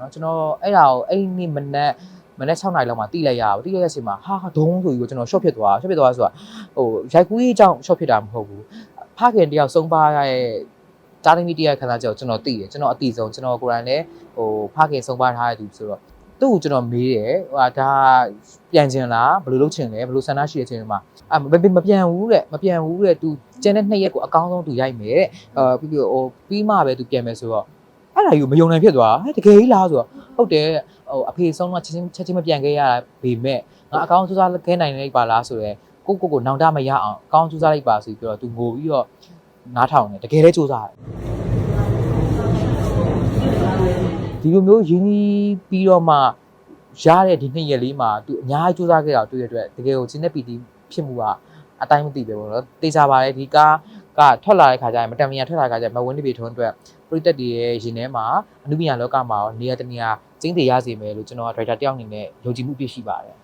နော်ကျွန်တော်အဲ့ဒါကိုအဲ့နေ့မနက်မနက်6နာရီလောက်မှာတိလိုက်ရပါတိလိုက်ရချိန်မှာဟာဒုံးဆိုပြီးကျွန်တော် short ဖြစ်သွား short ဖြစ်သွားဆိုတာဟိုရိုက်ကူးကြီးအကြောင်း short ဖြစ်တာမဟုတ်ဘူးဖခင်တယောက်ဆုံးပါရတဲ့တားသမီးတယောက်ခံစားချက်ကိုကျွန်တော်သိတယ်ကျွန်တော်အတိဆုံးကျွန်တော်ကိုယ်တိုင်လည်းဟိုဖခင်ဆုံးပါထားတဲ့သူဆိုတော့သူ့ကိုကျွန်တော်မေးတယ်ဟာဒါပြန်ခြင်းလားဘယ်လိုလုပ်ချင်လဲဘယ်လိုဆန္ဒရှိတဲ့ချိန်မှာအမပြန်ဘူးတဲ့မပြန်ဘူးတဲ့ तू ကျန်တဲ့နှစ်ရက်ကိုအကောင်းဆုံး तू ရိုက်မယ်တဲ့ဟိုပြီးပြီးဟိုပြီးမှပဲ तू ပြန်မယ်ဆိုတော့ အဲ့ဒါယူမယုံနိုင်ဖြစ်သွားဟဲ့တကယ်ကြီးလားဆိုတော့ဟုတ်တယ်ဟိုအဖေဆုံးတော့ချက်ချင်းချက်ချင်းမပြန်ခဲ့ရတာဘေမဲ့ငါအကောင်းစူးစမ်းခဲနိုင်လိုက်ပါလားဆိုတော့ကိုကိုကိုနောင်တမရအောင်အကောင်းစူးစမ်းလိုက်ပါဆိုပြီးတော့သူငိုပြီးတော့နားထောင်တယ်တကယ်လည်းစူးစမ်းတယ်ဒီလိုမျိုးရင်းနှီးပြီးတော့မှရတဲ့ဒီနှစ်ရက်လေးမှာသူအများကြီးစူးစမ်းခဲ့တာတွေ့ရတဲ့အတွက်တကယ်ကိုချင်းနဲ့ပီတီဖြစ်မှုကအတိုင်းမသိပဲပေါ့နော်တေချာပါတယ်ဒီကား ကထွက်လာတဲ့ခါကျရင်မတန်မယာထွက်လာတဲ့ခါကျရင်မဝင်းနေပြီထုံးအတွက်ပရိသတ်တွေရဲ့ရင်ထဲမှာအနုပညာလောကမှာရောနေရာတနေရာကျင်းတည်ရစေမယ်လို့ကျွန်တော်ကဒရိုက်တာတယောက်အနေနဲ့ယုံကြည်မှုပြည့်ရှိပါတယ်